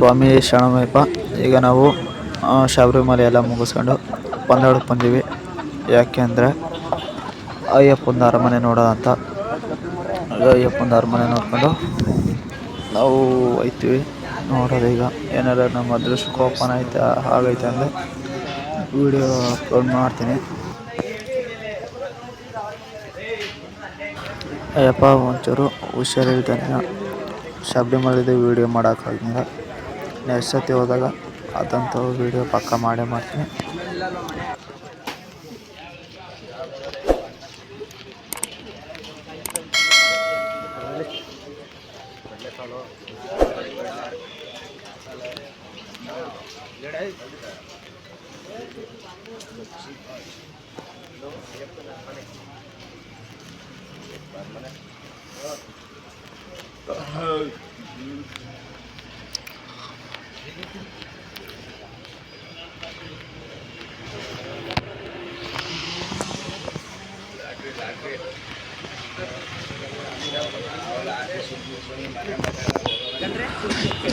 ಸ್ವಾಮಿ ಶರಣಮಯ್ಯಪ್ಪ, ಈಗ ನಾವು ಶಬರಿಮಲೆ ಎಲ್ಲ ಮುಗಿಸ್ಕೊಂಡು ಪಂದಾಡಕ್ಕೆ ಬಂದೀವಿ. ಯಾಕೆ ಅಂದರೆ, ಅಯ್ಯಪ್ಪಂದು ಅರಮನೆ ನೋಡೋದಂತ ಅಂತ. ಅಯ್ಯಪ್ಪಂದು ಅರಮನೆ ನೋಡ್ಕೊಂಡು ನಾವು ಹೋಯ್ತೀವಿ. ನೋಡೋದು ಈಗ ಏನಾರ ನಮ್ಮ ಅದೃಷ್ಟಕ್ಕೆ ಓಪನ್ ಐತೆ, ಆಗೈತೆ ಅಂದರೆ ವಿಡಿಯೋ ಅಪ್ಲೋಡ್ ಮಾಡ್ತೀನಿ. ಅಯ್ಯಪ್ಪ ಒಂಚೂರು ಹುಷಾರಿಲ್ದಾನೆ ಶಬರಿಮಲೆದು ವೀಡಿಯೋ ಮಾಡೋಕ್ಕಾಗಿಲ್ಲ ನೆಕ್ಸ್ಟ್ ಸತಿ ಹೋದಾಗ ಅದಂಥ ವೀಡಿಯೋ ಪಕ್ಕ ಮಾಡೇ ಮಾಡ್ತೀನಿ.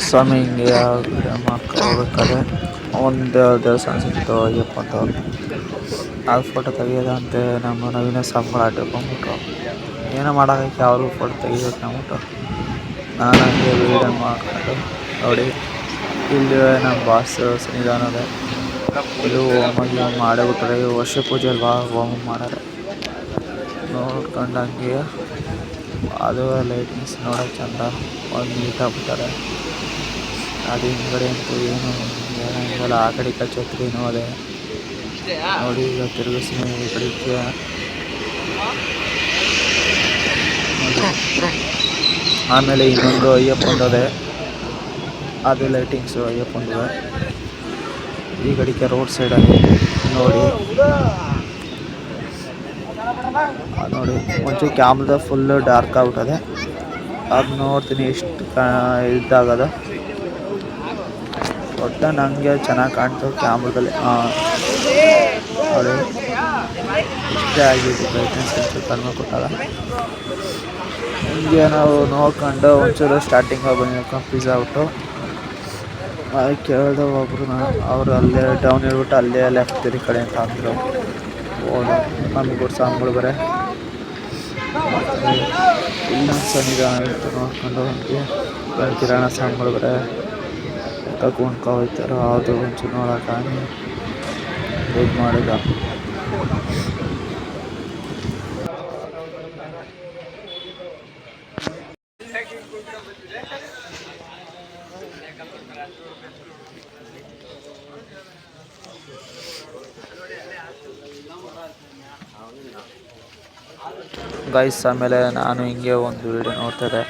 ಸ್ವಾಮಿ, ಹಿಂಗೆ ವಿಡಿಯೋ ಮಾಡ್ಕೊ ಹೋಗ್ಬೇಕಾದ್ರೆ ಒಂದು ದೇವಸ್ಥಾನ ಸಿಕ್ತು ಅಯ್ಯಪ್ಪ ಅಂತ. ಆ ಫೋಟೋ ತೆಗಿಯೋದಂತೆ ನಮ್ಮ ನವೀನ ಸಂಬಳ ಇಟ್ಕೊಂಡ್ಬಿಟ್ರು ಏನೋ ಮಾಡೋದಕ್ಕೆ ಅವರು ಫೋಟೋ ತೆಗಿಬೇಕು ಅಂದ್ಬಿಟ್ಟು. ನಾನು ಹಂಗೆ ವೀಡಿಯೋ ಮಾಡ್ಕೊಂಡು ನೋಡಿ. ಇಲ್ಲಿ ನಮ್ಮ ಬಾಸ್ ಸನ್ನಿಧಾನ ಇದೆ ಇದು ಹೋಮ ಮಾಡಬೇಕಾದ್ರೆ ವರ್ಷ ಪೂಜೆಯಲ್ಲಿ ಅಲ್ವಾ ಹೋಮ ಮಾಡಾರೆ ನೋಡ್ಕೊಂಡಂಗೆ ಅದು ಲೈಟಿಂಗ್ಸ್ ನೋಡೋಕೆ ಚಂದ ಒಂದು ನೀಟಾಗ್ಬಿಟ್ಟಾರೆ ಅದು ಹಿಂದ್ಗಡೆ ಅಂತೂ ಏನು ಏನಂಗಲ್ಲ, ಆ ಕಡೆ ಕಡೆ ಛತ್ರಿನೂ ಅದೇ ನೋಡಿ, ಈಗ ತಿರುಗಿಸಿ ಈ ಕಡೆ ಆಮೇಲೆ ಇನ್ನೊಂದು ಅಯ್ಯಪ್ಪ ಅದೇ ಅದು ಲೈಟಿಂಗ್ಸು ಅಯ್ಯಪ್ಪಂದು ಈ ಕಡೆಗೆ ರೋಡ್ ಸೈಡಲ್ಲಿ ನೋಡಿ. ನೋಡಿ, ಒಂಚೂರು ಕ್ಯಾಮ್ರದ ಫುಲ್ಲು ಡಾರ್ಕ್ ಆಗ್ಬಿಟ್ಟದೆ. ಅದು ನೋಡ್ತೀನಿ ಎಷ್ಟು ಇದಾಗದ. ಒಟ್ಟ ನನಗೆ ಚೆನ್ನಾಗಿ ಕಾಣ್ತು ಕ್ಯಾಮ್ರದಲ್ಲಿ ಇಷ್ಟೇ ಆಗಿದೆ ಬ್ರೈಟ್ನೆಸ್ ಒಂಚೂರು ಕಡಿಮೆ ಕೊಟ್ಟಾಗ. ಹಿಂಗೆ ನಾವು ನೋಡ್ಕೊಂಡು ಒಂಚೂರು ಸ್ಟಾರ್ಟಿಂಗ್ ಬಂದಿರ್ಕೊಂಡು ಕನ್ಫ್ಯೂಸ್ ಆಗ್ಬಿಟ್ಟು. ಅದಕ್ಕೆ ಕೇಳಿದೆ ಒಬ್ರು ಅವರು ಅಲ್ಲೇ ಡೌನ್ ಹೇಳ್ಬಿಟ್ಟು ಅಲ್ಲೇ ಲೆಫ್ಟ್ ತಿರುಗಿ ಕಡೆ ಅಂತ ಅಂದರು. ಓಡು ಗುಡ್ ಸಾಂಗ್ಗಳು ಬರೇ. ಸನ್ನಿಧಾನ ಇತ್ತು ನೋಡ್ಕೊಂಡು ಕಿರಾಣ ಸಾಂಗಳು ಬರೇ. ತಗೊಂಡ್ಕೊ ಹೋಗ್ತಾರೋ, ಅದು ಒಂಚೂರು ನೋಡೋಕ್ಕಾಗಿ ಇದು ಮಾಡಿದ. ಗೈಸ್, ಆಮೇಲೆ ನಾನು ಹಿಂಗೆ ಒಂದು ವೀಡಿಯೋ ನೋಡ್ತಿದ್ದೆ.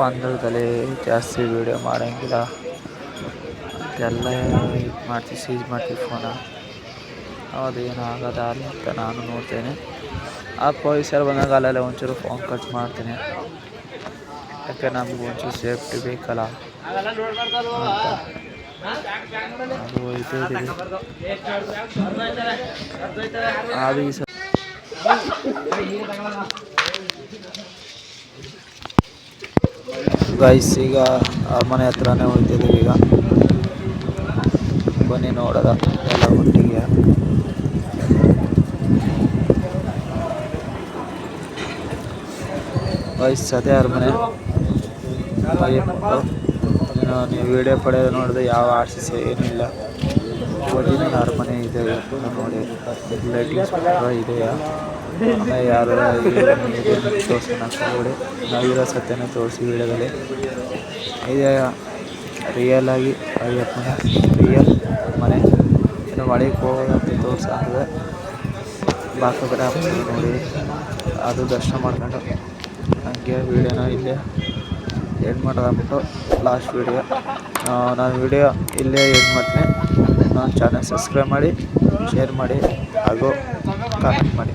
ಪಂದ್ರದಲ್ಲಿ ಜಾಸ್ತಿ ವೀಡಿಯೋ ಮಾಡೋಂಗಿಲ್ಲ. ಅದೆಲ್ಲ ಮಾಡ್ತೀವಿ ಸೀಸ್ ಮಾಡ್ತೀವಿ ಫೋನ. ಅದೇನು ಆಗೋದ ಅಲ್ಲಿ ಅಂತ ನಾನು ನೋಡ್ತೇನೆ. ಆ ಪೊಲೀಸರು ಬಂದಾಗ ಅಲ್ಲೆಲ್ಲ ಒಂಚೂರು ಫೋನ್ ಕಟ್ ಮಾಡ್ತೀನಿ. ಯಾಕೆ ನಮ್ಗೆ ಒಂಚೂರು ಸೇಫ್ಟಿ ಬೇಕಲ್ಲ. ಅದು ಈ ಸರ್ ಗೈಸ್ ಈಗ ಅರಮನೆ ಹತ್ರನೇ ಹೋಗ್ತಿದ್ದೀವಿ ಈಗ. ಬನ್ನಿ ನೋಡೋದ ಎಲ್ಲ ಒಟ್ಟಿಗೆ. ಗೈಸ್ ಅದೇ ಅರಮನೆ. ಇನ್ನು ನೀವು ವಿಡಿಯೋ ಪಡೆಯೋದು ನೋಡಿದ್ರೆ ಯಾವ ಆರ್ ಸಿ ಸಿ ಏನಿಲ್ಲ. ಒರಿಜಿನಲ್ ಅರಮನೆ ಇದೆ ನೋಡಿ. ಲೈಟಿಂಗ್ಸ್ ಇದೆಯಾ? ಆಮೇಲೆ ಯಾರು ತೋರಿಸೋಣ ನೋಡಿ ನಾವಿರೋ ಸತ್ಯನ ತೋರಿಸಿ ವಿಡಿಯೋದಲ್ಲಿ. ಇದೆ ರಿಯಲ್ ಆಗಿ ಅಯ್ಯಪ್ಪನ ರಿಯಲ್ ಮನೆ. ಇನ್ನು ಒಳಗೆ ಹೋಗೋದಂತ ತೋರಿಸಾದ್ರೆ ಬಾಕಿ ಕಡೆ ಹಾಕ್ತೀನಿ ನೋಡಿ. ಅದು ದರ್ಶನ ಮಾಡ್ಕೊಂಡು ಹಂಗೆ ವೀಡಿಯೋನ ಇಲ್ಲೇ ಎಂಡ್ ಮಾಡೋದಾಗ್ಬಿಟ್ಟು ಲಾಸ್ಟ್ ವೀಡಿಯೋ ನಾನು ವೀಡಿಯೋ ಇಲ್ಲೇ ಎಂಡ್ ಮಾಡ್ತೀನಿ. ನನ್ನ ಚಾನಲ್ ಸಬ್ಸ್ಕ್ರೈಬ್ ಮಾಡಿ ಶೇರ್ ಮಾಡಿ, ಹಾಗೂ ಕಾಮೆಂಟ್ ಮಾಡಿ.